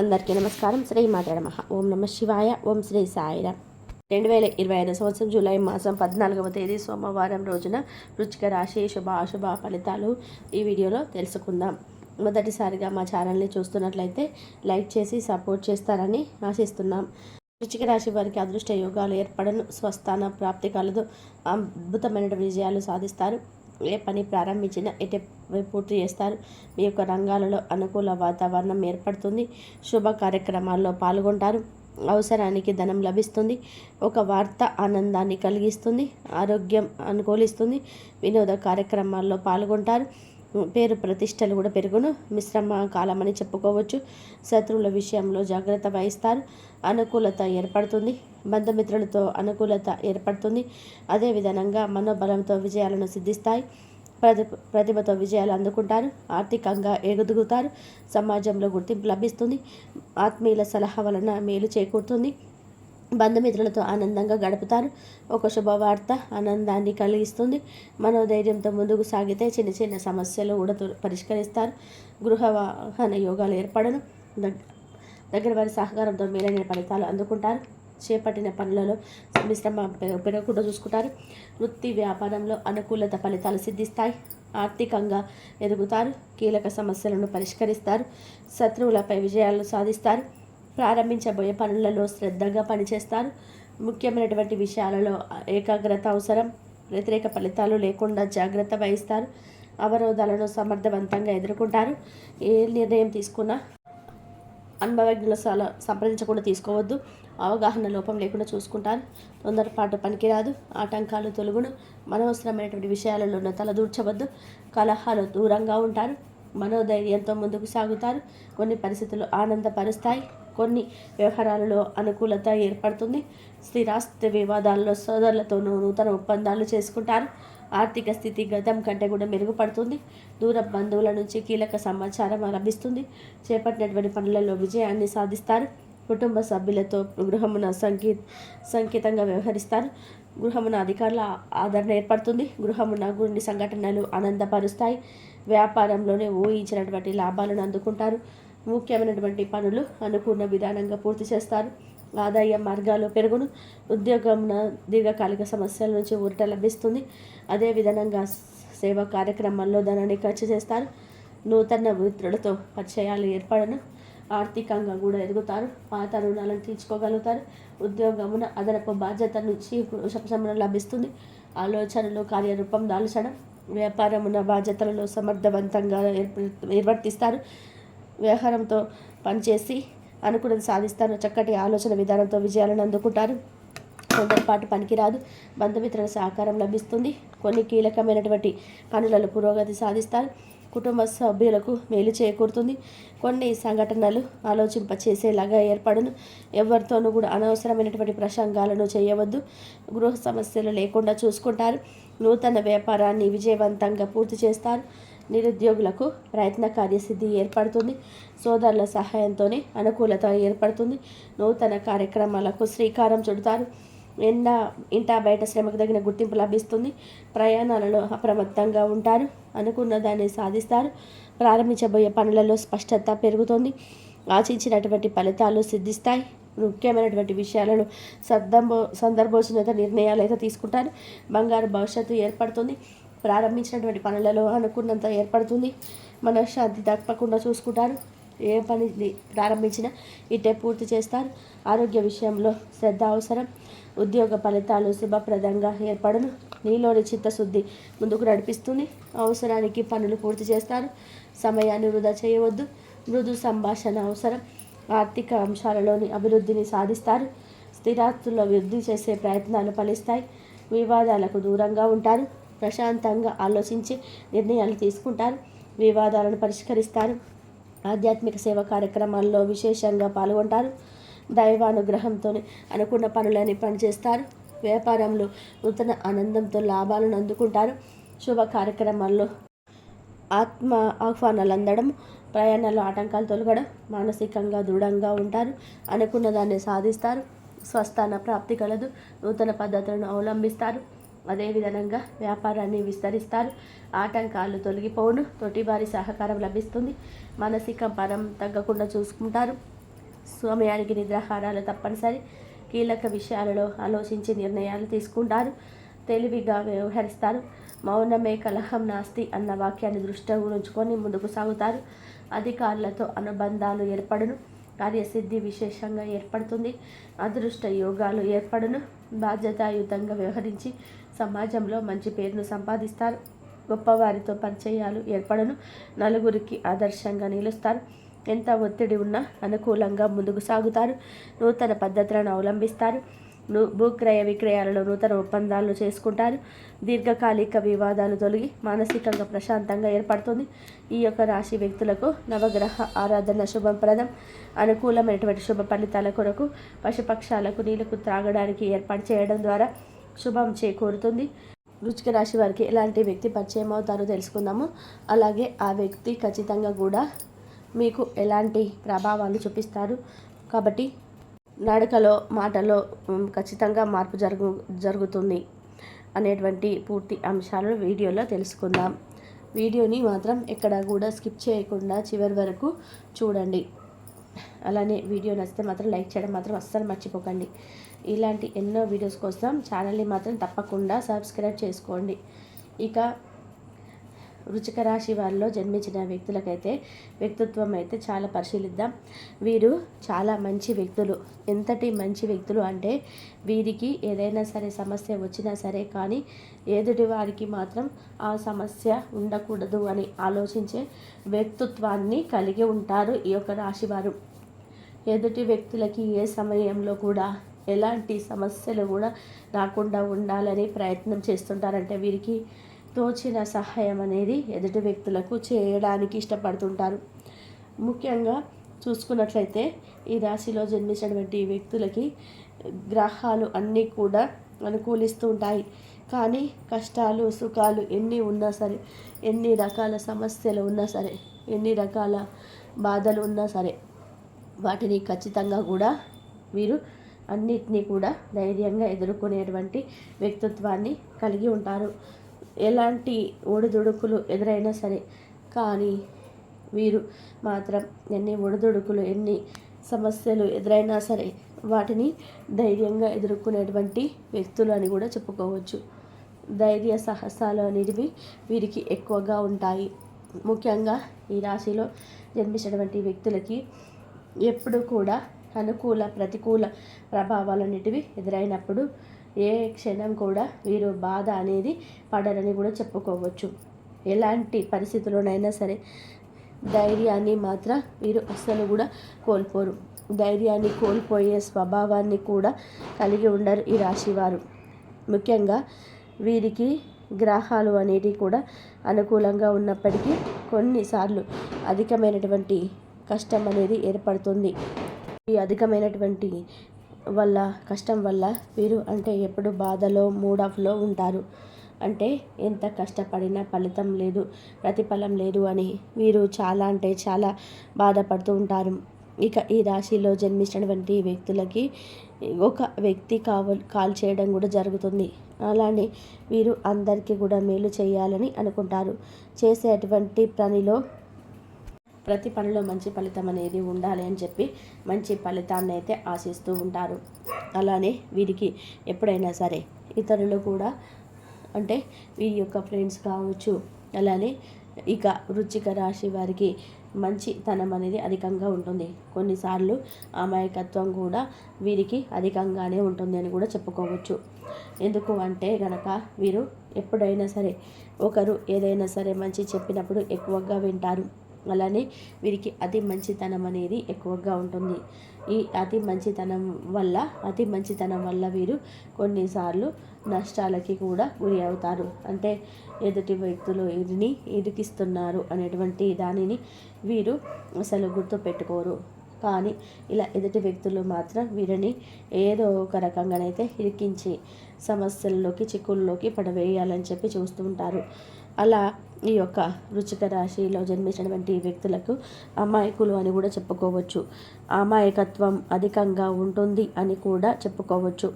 అందరికీ నమస్కారం. శ్రీ మాతాడమ ఓం నమ శివాయ ఓం శ్రీ సాయిరామ్ రెండు వేల ఇరవై ఐదు సంవత్సరం జూలై మాసం పద్నాలుగవ తేదీ సోమవారం రోజున వృచ్చిక రాశి శుభ అశుభ ఫలితాలు ఈ వీడియోలో తెలుసుకుందాం. మొదటిసారిగా మా ఛానల్ని చూస్తున్నట్లయితే లైక్ చేసి సపోర్ట్ చేస్తారని ఆశిస్తున్నాం. వృచ్చిక రాశి వారికి అదృష్ట యోగాలు ఏర్పడను. స్వస్థాన ప్రాప్తి కలదు. అద్భుతమైన విజయాలు సాధిస్తారు. ఏ పని ప్రారంభించినా ఎటే పూర్తి చేస్తారు మీ యొక్క రంగాలలో అనుకూల వాతావరణం ఏర్పడుతుంది. శుభ కార్యక్రమాల్లో పాల్గొంటారు. అవసరానికి ధనం లభిస్తుంది. ఒక వార్త ఆనందాన్ని కలిగిస్తుంది. ఆరోగ్యం అనుకూలిస్తుంది. వినోద కార్యక్రమాల్లో పాల్గొంటారు. పేరు ప్రతిష్టలు కూడా పెరుగును. మిశ్రమ కాలమని చెప్పుకోవచ్చు. శత్రువుల విషయంలో జాగ్రత్త వహిస్తారు. అనుకూలత ఏర్పడుతుంది. బంధుమిత్రులతో అనుకూలత ఏర్పడుతుంది. అదేవిధంగా మనోబలంతో విజయాలను సిద్ధిస్తాయి. ప్రతి ప్రతిభతో విజయాలు అందుకుంటారు. ఆర్థికంగా ఎదుగుతారు సమాజంలో గుర్తింపు లభిస్తుంది. ఆత్మీయుల సలహా వలన మేలు చేకూరుతుంది. బంధుమిత్రులతో ఆనందంగా గడుపుతారు. ఒక శుభవార్త ఆనందాన్ని కలిగిస్తుంది. మనోధైర్యంతో ముందుకు సాగితే చిన్న చిన్న సమస్యలు కూడా పరిష్కరిస్తారు. గృహ వాహన యోగాలు ఏర్పడను. దగ్గర వారి సహకారంతో మేలైన ఫలితాలు అందుకుంటారు. చేపట్టిన పనులలో మిశ్రమ పెరగకుండా చూసుకుంటారు. వృత్తి వ్యాపారంలో అనుకూలత ఫలితాలు సిద్ధిస్తాయి. ఆర్థికంగా ఎదుగుతారు. కీలక సమస్యలను పరిష్కరిస్తారు. శత్రువులపై విజయాలు సాధిస్తారు. ప్రారంభించబోయే పనులలో శ్రద్ధగా పనిచేస్తారు ముఖ్యమైనటువంటి విషయాలలో ఏకాగ్రత అవసరం. వ్యతిరేక ఫలితాలు లేకుండా జాగ్రత్త వహిస్తారు అవరోధాలను సమర్థవంతంగా ఎదుర్కొంటారు ఏ నిర్ణయం తీసుకున్నా అనుభవజ్ఞుల సల సంప్రదించకుండా తీసుకోవద్దు. అవగాహన లోపం లేకుండా చూసుకుంటారు తొందరపాటు పనికిరాదు. ఆటంకాలు తొలుగును. మనవసరమైనటువంటి విషయాలలో తలదూర్చవద్దు. కలహాలు దూరంగా ఉంటారు. మనోధైర్యంతో ముందుకు సాగుతారు. కొన్ని పరిస్థితులు ఆనందపరుస్తాయి. వ్యవహారాలలో అనుకూలత ఏర్పడుతుంది. స్థిరాస్తి వివాదాల్లో సోదరులతోనూ నూతన ఒప్పందాలు చేసుకుంటారు. ఆర్థిక స్థితి గతం కంటే కూడా మెరుగుపడుతుంది. దూర బంధువుల నుంచి కీలక సమాచారం లభిస్తుంది. చేపట్టినటువంటి పనులలో విజయాన్ని సాధిస్తారు. కుటుంబ సభ్యులతో గృహమున సంకీ సంకేతంగా వ్యవహరిస్తారు. గృహమున అధికారుల ఆదరణ ఏర్పడుతుంది. గృహమున గుండి సంఘటనలు ఆనందపరుస్తాయి. వ్యాపారంలోనే ఊహించినటువంటి లాభాలను అందుకుంటారు. ముఖ్యమైనటువంటి పనులు అనుకున్న విధానంగా పూర్తి చేస్తారు. ఆదాయ మార్గాలు పెరుగును ఉద్యోగమున దీర్ఘకాలిక సమస్యల నుంచి ఊరట లభిస్తుంది. అదే విధంగా సేవా కార్యక్రమాల్లో ధనాన్ని ఖర్చు చేస్తారు. నూతన మిత్రులతో పరిచయాలు ఏర్పడను ఆర్థికంగా కూడా ఎదుగుతారు పాత రుణాలను తీర్చుకోగలుగుతారు. ఉద్యోగమున అదనపు బాధ్యత నుంచి ఉపశమనం లభిస్తుంది. ఆలోచనలు కార్యరూపం దాల్చడం వ్యాపారమున బాధ్యతలలో సమర్థవంతంగా నిర్వర్తిస్తారు వ్యవహారంతో పనిచేసి అనుకున్నది సాధిస్తారు చక్కటి ఆలోచన విధానంతో విజయాలను అందుకుంటారు తొందరపాటు పనికిరాదు. బంధుమిత్రుల సహకారం లభిస్తుంది. కొన్ని కీలకమైనటువంటి పనులలో పురోగతి సాధిస్తారు కుటుంబ సభ్యులకు మేలు చేకూరుతుంది. కొన్ని సంఘటనలు ఆలోచింపచేసేలాగా ఏర్పడను. ఎవరితోనూ కూడా అనవసరమైనటువంటి ప్రసంగాలను చేయవద్దు. గృహ సమస్యలు లేకుండా చూసుకుంటారు. నూతన వ్యాపారాన్ని విజయవంతంగా పూర్తి చేస్తారు. నిరుద్యోగులకు ప్రయత్న కార్యసిద్ధి ఏర్పడుతుంది. సోదరుల సహాయంతోనే అనుకూలత ఏర్పడుతుంది. నూతన కార్యక్రమాలకు శ్రీకారం చుడతారు. ఎండ ఇంటా బయట శ్రమకు తగిన గుర్తింపు లభిస్తుంది. ప్రయాణాలలో అప్రమత్తంగా ఉంటారు. అనుకున్న దాన్ని సాధిస్తారు. ప్రారంభించబోయే పనులలో స్పష్టత పెరుగుతుంది. ఆశించినటువంటి ఫలితాలు సిద్ధిస్తాయి. ముఖ్యమైనటువంటి విషయాలను సందర్భో సందర్భోచిత నిర్ణయాలు అయితే తీసుకుంటారు. బంగారు భవిష్యత్తు ఏర్పడుతుంది. ప్రారంభించినటువంటి పనులలో అనుకున్నంత ఏర్పడుతుంది. మనశ్శాంతి తప్పకుండా చూసుకుంటారు. ఏ పని ప్రారంభించినా ఇట్టే పూర్తి చేస్తారు. ఆరోగ్య విషయంలో శ్రద్ధ అవసరం. ఉద్యోగ ఫలితాలు శుభప్రదంగా ఏర్పడను. నీలోని చిత్తశుద్ధి ముందుకు నడిపిస్తుంది. అవసరానికి పనులు పూర్తి చేస్తారు. సమయాన్ని వృధా చేయవద్దు. మృదు సంభాషణ అవసరం. ఆర్థిక అంశాలలోని అభివృద్ధిని సాధిస్తారు. స్థిరాస్తుల వృద్ధి చేసే ప్రయత్నాలు ఫలిస్తాయి. వివాదాలకు దూరంగా ఉంటారు. ప్రశాంతంగా ఆలోచించి నిర్ణయాలు తీసుకుంటారు. వివాదాలను పరిష్కరిస్తారు. ఆధ్యాత్మిక సేవ కార్యక్రమాల్లో విశేషంగా పాల్గొంటారు. దైవానుగ్రహంతో అనుకున్న పనులని పనిచేస్తారు. వ్యాపారంలో నూతన ఆనందంతో లాభాలను అందుకుంటారు. శుభ కార్యక్రమాల్లో ఆత్మ ఆహ్వానాలు అందడం ప్రయాణాల్లో ఆటంకాలు తొలగడం మానసికంగా దృఢంగా ఉంటారు. అనుకున్న దాన్ని సాధిస్తారు. స్వస్థాన ప్రాప్తి కలదు. నూతన పద్ధతులను అవలంబిస్తారు. అదేవిధంగా వ్యాపారాన్ని విస్తరిస్తారు. ఆటంకాలు తొలగిపోవును. తోటివారి సహకారం లభిస్తుంది. మానసిక పరం తగ్గకుండా చూసుకుంటారు. సమయానికి నిద్రాహారాలు తప్పనిసరి. కీలక విషయాలలో ఆలోచించి నిర్ణయాలు తీసుకుంటారు. తెలివిగా వ్యవహరిస్తారు. మౌనమే కలహం నాస్తి అన్న వాక్యాన్ని దృష్టిలో ఉంచుకొని ముందుకు సాగుతారు. అధికారులతో అనుబంధాలు ఏర్పడును. కార్యసిద్ధి విశేషంగా ఏర్పడుతుంది. అదృష్ట యోగాలు ఏర్పడును. బాధ్యతాయుతంగా వ్యవహరించి సమాజంలో మంచి పేరును సంపాదిస్తారు. గొప్పవారితో పరిచయాలు ఏర్పడను. నలుగురికి ఆదర్శంగా నిలుస్తారు. ఎంత ఒత్తిడి ఉన్నా అనుకూలంగా ముందుకు సాగుతారు. నూతన పద్ధతులను అవలంబిస్తారు. భూక్రయ విక్రయాలలో నూతన ఒప్పందాలు చేసుకుంటారు. దీర్ఘకాలిక వివాదాలు తొలగి మానసికంగా ప్రశాంతంగా ఏర్పడుతుంది. ఈ యొక్క రాశి వ్యక్తులకు నవగ్రహ ఆరాధన శుభప్రదం. అనుకూలమైనటువంటి శుభ ఫలితాల కొరకు పశుపక్షాలకు నీళ్ళకు త్రాగడానికి ఏర్పాటు చేయడం ద్వారా శుభం చేకూరుతుంది. వృచ్చిక రాశి వారికి ఎలాంటి వ్యక్తి పరిచయం అవుతారో తెలుసుకుందాము. అలాగే ఆ వ్యక్తి ఖచ్చితంగా కూడా మీకు ఎలాంటి ప్రభావాలు చూపిస్తారు. కాబట్టి నడకలో మాటలో ఖచ్చితంగా మార్పు జరుగు జరుగుతుంది అనేటువంటి పూర్తి అంశాలను వీడియోలో తెలుసుకుందాం. వీడియోని మాత్రం ఎక్కడ కూడా స్కిప్ చేయకుండా చివరి వరకు చూడండి. అలానే వీడియో నచ్చితే మాత్రం లైక్ చేయడం మాత్రం అస్సలు మర్చిపోకండి. ఇలాంటి ఎన్నో వీడియోస్ కోసం ఛానల్ని మాత్రం తప్పకుండా సబ్స్క్రైబ్ చేసుకోండి. ఇక వృచిక రాశి వారిలో జన్మించిన వ్యక్తులకైతే వ్యక్తిత్వం అయితే చాలా పరిశీలిద్దాం. వీరు చాలా మంచి వ్యక్తులు. ఎంతటి మంచి వ్యక్తులు అంటే వీరికి ఏదైనా సరే సమస్య వచ్చినా సరే కానీ ఎదుటి వారికి మాత్రం ఆ సమస్య ఉండకూడదు అని ఆలోచించే వ్యక్తిత్వాన్ని కలిగి ఉంటారు ఈ యొక్క రాశివారు ఎదుటి వ్యక్తులకి ఏ సమయంలో కూడా ఎలాంటి సమస్యలు కూడా రాకుండా ఉండాలని ప్రయత్నం చేస్తుంటారంటే వీరికి తోచిన సహాయం అనేది ఎదుటి వ్యక్తులకు చేయడానికి ఇష్టపడుతుంటారు. ముఖ్యంగా చూసుకున్నట్లయితే ఈ రాశిలో జన్మించినటువంటి వ్యక్తులకి గ్రహాలు అన్నీ కూడా అనుకూలిస్తూ ఉంటాయి. కానీ కష్టాలు సుఖాలు ఎన్ని ఉన్నా సరే ఎన్ని రకాల సమస్యలు ఉన్నా సరే ఎన్ని రకాల బాధలు ఉన్నా సరే వాటిని ఖచ్చితంగా కూడా వీరు అన్నిటినీ కూడా ధైర్యంగా ఎదుర్కొనేటువంటి వ్యక్తిత్వాన్ని కలిగి ఉంటారు. ఎలాంటి ఒడిదుడుకులు ఎదురైనా సరే కానీ వీరు మాత్రం ఎన్ని ఒడిదుడుకులు ఎన్ని సమస్యలు ఎదురైనా సరే వాటిని ధైర్యంగా ఎదుర్కొనేటువంటి వ్యక్తులు అని కూడా చెప్పుకోవచ్చు. ధైర్య సాహసాలు అనేవి వీరికి ఎక్కువగా ఉంటాయి. ముఖ్యంగా ఈ రాశిలో జన్మించినటువంటి వ్యక్తులకి ఎప్పుడు కూడా అనుకూల ప్రతికూల ప్రభావాలు అనేటివి ఎదురైనప్పుడు ఏ క్షణం కూడా వీరు బాధ అనేది పడరని కూడా చెప్పుకోవచ్చు. ఎలాంటి పరిస్థితుల్లోనైనా సరే ధైర్యాన్ని మాత్రం వీరు అస్సలు కూడా కోల్పోరు. ధైర్యాన్ని కోల్పోయే స్వభావాన్ని కూడా కలిగి ఉండరు ఈ రాశివారు. ముఖ్యంగా వీరికి గ్రహాలు అనేటివి కూడా అనుకూలంగా ఉన్నప్పటికీ కొన్నిసార్లు అధికమైనటువంటి కష్టం అనేది ఏర్పడుతుంది. ఈ అధికమైనటువంటి వల్ల కష్టం వల్ల వీరు అంటే ఎప్పుడు బాధలో మూడ్ ఆఫ్లో ఉంటారు. అంటే ఎంత కష్టపడినా ఫలితం లేదు ప్రతిఫలం లేదు అని వీరు చాలా అంటే చాలా బాధపడుతూ ఉంటారు. ఇక ఈ రాశిలో జన్మించినటువంటి వ్యక్తులకి ఒక వ్యక్తి కావ కాల్ చేయడం కూడా జరుగుతుంది. అలానే వీరు అందరికీ కూడా మేలు చేయాలని అనుకుంటారు. చేసేటువంటి పనిలో ప్రతి పనిలో మంచి ఫలితం అనేది ఉండాలి అని చెప్పి మంచి ఫలితాన్ని అయితే ఆశిస్తూ ఉంటారు. అలానే వీరికి ఎప్పుడైనా సరే ఇతరులు కూడా అంటే వీరి యొక్క ఫ్రెండ్స్ కావచ్చు అలానే ఇక వృచ్చిక రాశి వారికి మంచితనం అనేది అధికంగా ఉంటుంది. కొన్నిసార్లు అమాయకత్వం కూడా వీరికి అధికంగానే ఉంటుంది అని కూడా చెప్పుకోవచ్చు. ఎందుకు అంటే గనక వీరు ఎప్పుడైనా సరే ఒకరు ఏదైనా సరే మంచి చెప్పినప్పుడు ఎక్కువగా వింటారు. అలానే వీరికి అతి మంచితనం అనేది ఎక్కువగా ఉంటుంది. ఈ అతి మంచితనం వల్ల అతి మంచితనం వల్ల వీరు కొన్నిసార్లు నష్టాలకి కూడా గురి అవుతారు. అంటే ఎదుటి వ్యక్తులు వీరిని ఇరికిస్తున్నారు అనేటువంటి దానిని వీరు అసలు గుర్తు పెట్టుకోరు. కానీ ఇలా ఎదుటి వ్యక్తులు మాత్రం వీరిని ఏదో ఒక రకంగానైతే ఇరికించి సమస్యల్లోకి చిక్కుల్లోకి పడవేయాలని చెప్పి చూస్తూ ఉంటారు. అలా ఈ యొక్క రుచిక రాశిలో జన్మించినటువంటి వ్యక్తులకు అమాయకులు అని కూడా చెప్పుకోవచ్చు. అమాయకత్వం అధికంగా ఉంటుంది అని కూడా చెప్పుకోవచ్చు.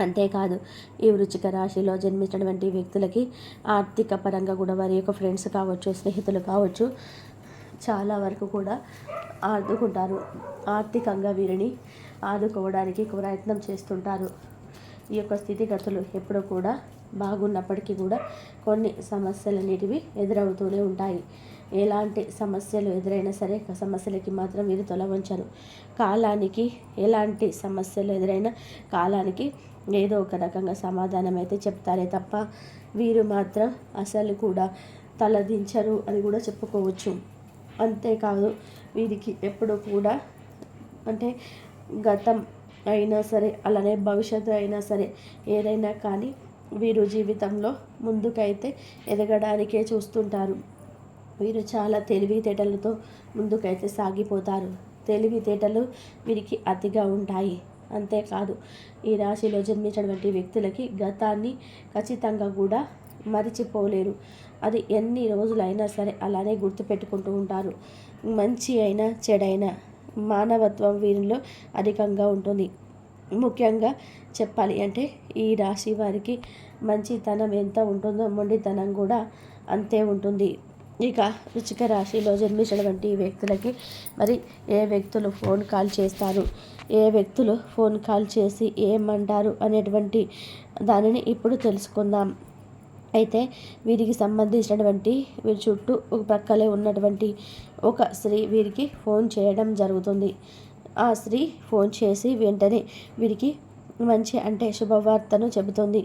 అంతేకాదు ఈ వృచ్చిక రాశిలో జన్మించినటువంటి వ్యక్తులకి ఆర్థిక పరంగా కూడా వారి యొక్క ఫ్రెండ్స్ కావచ్చు స్నేహితులు కావచ్చు చాలా వరకు కూడా ఆదుకుంటారు. ఆర్థికంగా వీరిని ఆదుకోవడానికి ప్రయత్నం చేస్తుంటారు. ఈ యొక్క స్థితిగతులు ఎప్పుడూ కూడా బాగున్నప్పటికీ కూడా కొన్ని సమస్యలు అనేటివి ఎదురవుతూనే ఉంటాయి. ఎలాంటి సమస్యలు ఎదురైనా సరే సమస్యలకి మాత్రం వీరు తొలవంచరు కాలానికి ఎలాంటి సమస్యలు ఎదురైనా కాలానికి ఏదో ఒక రకంగా సమాధానం అయితే చెప్తారే తప్ప వీరు మాత్రం అసలు కూడా తలదించరు అని కూడా చెప్పుకోవచ్చు. అంతేకాదు వీరికి ఎప్పుడు కూడా అంటే గతం అయినా సరే అలానే భవిష్యత్తు అయినా సరే ఏదైనా కానీ వీరు జీవితంలో ముందుకైతే ఎదగడానికే చూస్తుంటారు. వీరు చాలా తెలివితేటలతో ముందుకైతే సాగిపోతారు. తెలివితేటలు వీరికి అతిగా ఉంటాయి. అంతేకాదు ఈ రాశిలో జన్మించినటువంటి వ్యక్తులకి గతాన్ని ఖచ్చితంగా కూడా మరిచిపోలేరు. అది ఎన్ని రోజులైనా సరే అలానే గుర్తుపెట్టుకుంటూ ఉంటారు. మంచి అయినా చెడైనా మానవత్వం వీరిలో అధికంగా ఉంటుంది. ముఖ్యంగా చెప్పాలి అంటే ఈ రాశి వారికి మంచితనం ఎంత ఉంటుందో మొండితనం కూడా అంతే ఉంటుంది. ఇక రుచిక రాశిలో జన్మించినటువంటి వ్యక్తులకి మరి ఏ వ్యక్తులు ఫోన్ కాల్ చేస్తారు? ఏ వ్యక్తులు ఫోన్ కాల్ చేసి ఏమంటారు అనేటువంటి దానిని ఇప్పుడు తెలుసుకుందాం. అయితే వీరికి సంబంధించినటువంటి వీరి చుట్టూ ఒక ప్రక్కలే ఉన్నటువంటి ఒక స్త్రీ వీరికి ఫోన్ చేయడం జరుగుతుంది. ఆ స్త్రీ ఫోన్ చేసి వెంటనే వీరికి మంచి అంటే శుభవార్తను చెబుతుంది.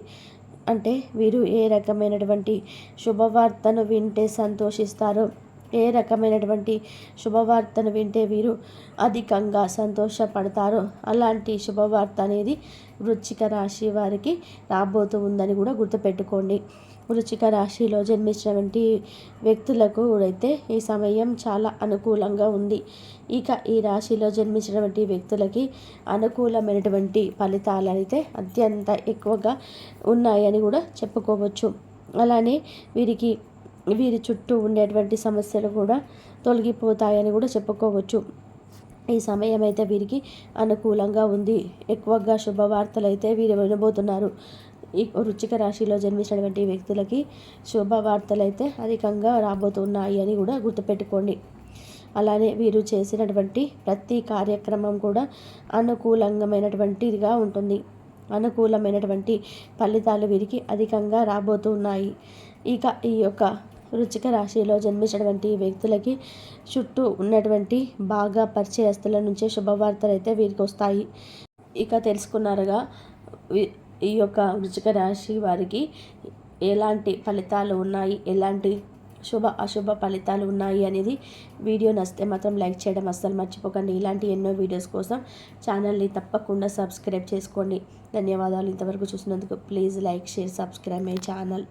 అంటే వీరు ఏ రకమైనటువంటి శుభవార్తను వింటే సంతోషిస్తారో? ఏ రకమైనటువంటి శుభవార్తను వింటే వీరు అధికంగా సంతోషపడతారో? అలాంటి శుభవార్త అనేది వృచ్చిక రాశి వారికి రాబోతూ ఉందని కూడా గుర్తుపెట్టుకోండి. వృచ్చిక రాశిలో జన్మించినటువంటి వ్యక్తులకు అయితే ఈ సమయం చాలా అనుకూలంగా ఉంది. ఇక ఈ రాశిలో జన్మించినటువంటి వ్యక్తులకి అనుకూలమైనటువంటి ఫలితాలు అయితే అత్యంత ఎక్కువగా ఉన్నాయని కూడా చెప్పుకోవచ్చు. అలానే వీరికి వీరి చుట్టూ ఉండేటువంటి సమస్యలు కూడా తొలగిపోతాయని కూడా చెప్పుకోవచ్చు. ఈ సమయం అయితే వీరికి అనుకూలంగా ఉంది. ఎక్కువగా శుభవార్తలు అయితే వీరు వినబోతున్నారు. ఈ వృచ్చిక రాశిలో జన్మించినటువంటి వ్యక్తులకి శుభవార్తలు అయితే అధికంగా రాబోతున్నాయి అని కూడా గుర్తుపెట్టుకోండి. అలానే వీరు చేసినటువంటి ప్రతి కార్యక్రమం కూడా అనుకూలంగమైనటువంటిదిగా ఉంటుంది. అనుకూలమైనటువంటి ఫలితాలు వీరికి అధికంగా రాబోతున్నాయి. ఇక ఈ యొక్క రుచిక రాశిలో జన్మించినటువంటి వ్యక్తులకి చుట్టూ ఉన్నటువంటి బాగా పరిచయస్తుల నుంచే శుభవార్తలు అయితే వీరికి వస్తాయి. ఇక తెలుసుకున్నారుగా ఈ యొక్క వృచిక రాశి వారికి ఎలాంటి ఫలితాలు ఉన్నాయి? ఎలాంటి శుభ అశుభ ఫలితాలు ఉన్నాయి అనేది వీడియో నచ్చితే మాత్రం లైక్ చేయడం అస్సలు మర్చిపోకండి. ఇలాంటి ఎన్నో వీడియోస్ కోసం ఛానల్ని తప్పకుండా సబ్స్క్రైబ్ చేసుకోండి. ధన్యవాదాలు. ఇంతవరకు చూసినందుకు please like share subscribe my channel.